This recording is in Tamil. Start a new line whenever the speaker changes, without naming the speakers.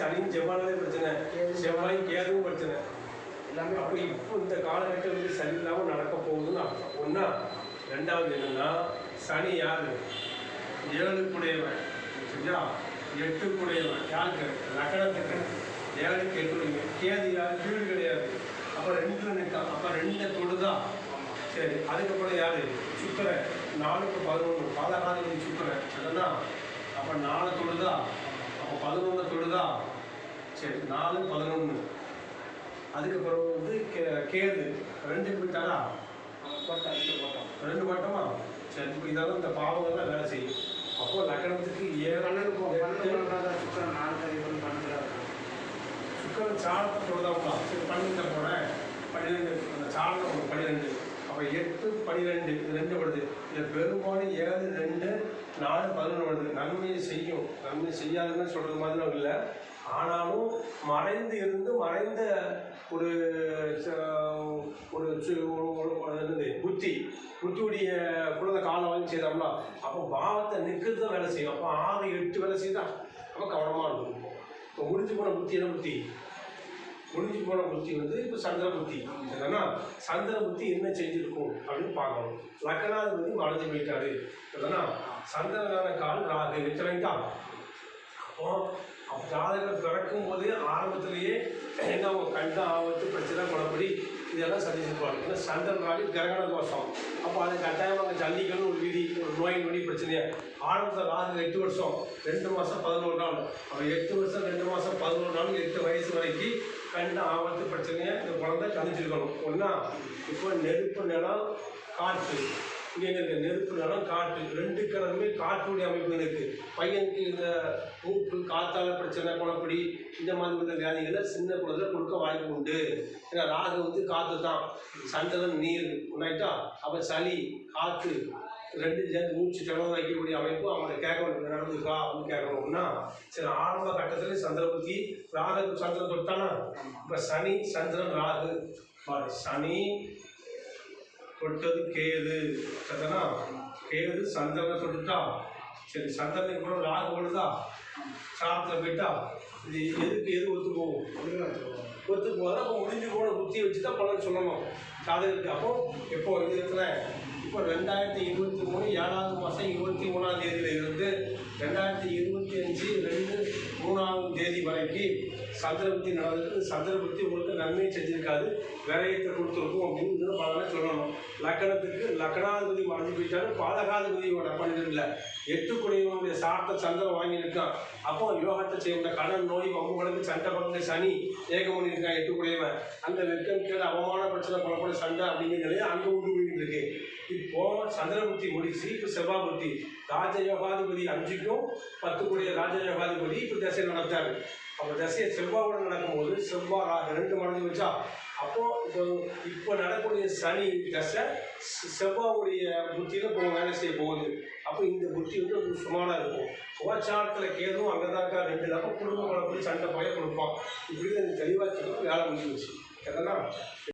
சனியும் செவ்வாயிலே பிரச்சனை. செவ்வாயும் கேதுவும் பிரச்சனை.
எல்லாமே
அப்போ இப்போ இந்த காலகட்டம் வந்து சரியில்லாமல் நடக்க போகுதுன்னு அர்த்தம். ஒன்றா ரெண்டாவது என்னன்னா சனி யாரு? ஏழுக்குடையவன். சரியா? எட்டுக்குடையவன். யாருக்கு? லக்கணத்துக்கு. ஏழுக்கு எட்டுடையங்க கேது யாரு? வீடு கிடையாது. அப்போ ரெண்டுல நிற்கான் அப்போ ரெண்டு தொடுதா சரி அதுக்கப்புறம் யாரு? சுக்கரன். நாலுக்கு பதினொன்று பாதகாதிபதி சுக்கரன். அதனா அப்போ நாலு தொடுதா அப்போ பதினொன்று தொடுதா? சரி நாலு பதினொன்று அதுக்கப்புறம் வந்து கே கேது. ரெண்டு
இது போட்டோம்
ரெண்டு மட்டுமா சரி இப்போ இதெல்லாம் இந்த பாவங்கள்லாம் வேலை செய்யும். அப்போ லக்கணத்துக்கு ஏழு
சுக்கரன் நாலு பதிவு பன்னெண்டு
சுக்கரன் சாணத்தை சொல்லுதாங்களா சரி பன்னெண்டு போனேன் பன்னிரெண்டு அந்த ஒன்று பன்னிரெண்டு. அப்போ எட்டு பன்னிரெண்டு இது ரெண்டு வருது. இதில் பெரும்பாலும் ஏழு ரெண்டு நாலு பதினொன்று வருது. நன்மையை செய்யும். நன்மை செய்யாதுன்னு சொல்கிறது மாதிரி இல்லை. ஆனாலும் மறைந்து இருந்து மறைந்த ஒரு ஒரு சு- என்னது? புத்தி. புத்தியுடைய குழந்தை காலம் வந்து செய்தோம்னா அப்போ பாவத்தை நிற்கிறது தான் வேலை செய்யும். அப்போ ஆறு எட்டு வேலை செய்தா. அப்போ கவனமாக இருக்கும் இப்போ முடிஞ்சு போன புத்தி என்ன புத்தி? முடிஞ்சு போன புத்தி வந்து இப்போ சந்திர புத்தி. என்னன்னா சந்திர புத்தி என்ன செஞ்சிருக்கும் அப்படின்னு பார்க்கணும். லக்கணாதிபதி மறைஞ்சு போயிட்டாரு. இல்லைன்னா சந்திரனான கால் ராகு எத்தனைக்கா? அப்போ அப்போ ஜாதகர் பிறக்கும் போதே ஆரம்பத்திலேயே என்ன அவங்க கண்ட ஆபத்து பிரச்சனை குணப்படி இதெல்லாம் சந்திச்சிருப்பாங்க ஏன்னா சந்திரன் ராகு கிரகண தோஷம். அப்போ அது கட்டாயமாக ஜல்லிக்கணும் ஒரு விதி ஒரு நோய் நொடி பிரச்சனையாக ஆரம்பத்தில் ராகு எட்டு வருஷம் ரெண்டு மாதம் பதினோரு நாள். அப்போ எட்டு வருஷம் ரெண்டு மாதம் பதினோரு நாள் எட்டு வயசு வரைக்கும் கண்ட ஆபத்து பிரச்சனையை இந்த குழந்தை சந்திச்சிருக்கணும் ஒன்றா இப்போ நெருப்பு நிலம் காற்று. இங்கே இருக்கு நெருப்பு நிலம் காற்று ரெண்டு கிழமை காற்றுடைய அமைப்பு இருக்கு. பையனுக்கு இந்த மூக்கு காத்தால பிரச்சனை குணப்படி இந்த மாதிரி வியாதிகளை சின்ன குழந்தைல கொடுக்க வாய்ப்பு உண்டு. ஏன்னா ராகு வந்து காற்று தான். சந்திரன் நீர் உண்டாயிட்டா அப்போ சளி காற்று ரெண்டு சேர்ந்து மூச்சு திறமை வைக்கக்கூடிய அமைப்பு அவங்களை கேட்கணும் இது நடந்துருக்கா அப்படின்னு கேட்கணும்னா சரி ஆரம்ப கட்டத்தில் சந்திரபுத்தி ராகு சந்திரன் தொட்டானா இப்போ சனி சந்திரன் ராகு. சனி தொட்டது கேது. சரிதானா கேது சந்திரனை தொட்டுட்டா. சரி சந்திரனுக்கு அப்புறம் ராகு விழுதா சாரத்தில் போயிட்டா? இது எதுக்கு எது ஒத்து போகும் ஒத்து போகாது அப்போ முடிஞ்சு போன புத்தியை வச்சு தான் பலன் சொல்லணும். ஜாதகத்துக்கு அப்போ எப்போ இது இருக்கிற இப்போ ரெண்டாயிரத்தி இருபத்தி மூணு ஏழாவது மாதம் இருபத்தி மூணாம் தேதியில் சந்திரபுத்தி நடந்தது. சந்திரபுத்தி உங்களுக்கு நன்மை செஞ்சிருக்காது. விரயத்தை கொடுத்துருக்கும் அப்படின்னு பலனை சொல்லணும். லக்கணத்துக்கு லக்கணாதிபதி மறைஞ்சு போயிட்டாலும் பாதகாதிபதியோட பன்னெண்டுல எட்டு குடையவனுடைய சார்த்த சந்திரன் வாங்கியிருக்கான். அப்போ யோகத்தை செய்யணும். கடன் நோய் வம்புகளுக்கு சண்டை பங்கு சனி ஏகம் பண்ணியிருக்கான் எட்டு குடையவன். அந்த வெட்கம் கேடு அவமான பிரச்சனை பலப்பட சண்டை அப்படிங்கிற அங்கே உண்டு இருக்கு இப்போ சந்திரபுத்தி முடிச்சு இப்போ செவ்வாமூர்த்தி. ராஜயோகாதிபதி அஞ்சுக்கும் பத்து கூடிய ராஜயோகாதிபதி இப்போ தசை நடத்தாரு. அப்போ தசையை செவ்வாவோட நடக்கும்போது செவ்வாய் ரெண்டு மடங்கு வச்சா. அப்போ இப்போ இப்போ நடக்கக்கூடிய சனி தசை செவ்வாவுடைய புத்தியில் இப்போ வேலை செய்ய போகுது. அப்போ இந்த புத்தி வந்து ஒரு சுமாராக இருக்கும். உபச்சாரத்தில் கேதும் அங்கே ரெண்டு அப்போ குடும்ப குழப்படி சண்டை பய கொடுப்பான். இப்படி தெளிவாக வேலை முடிஞ்சு வச்சு எதனா